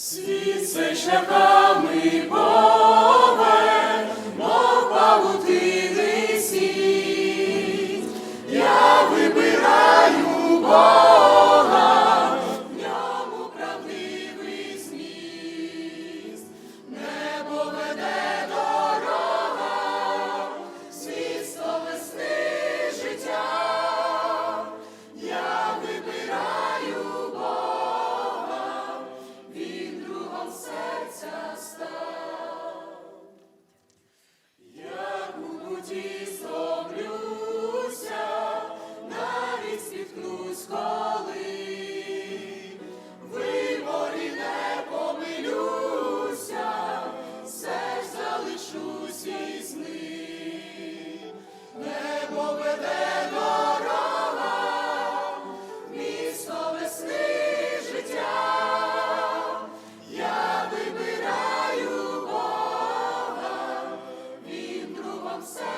Світ цей шляхами Бога, мов павутини сіт, я вибираю Бога. some sorry.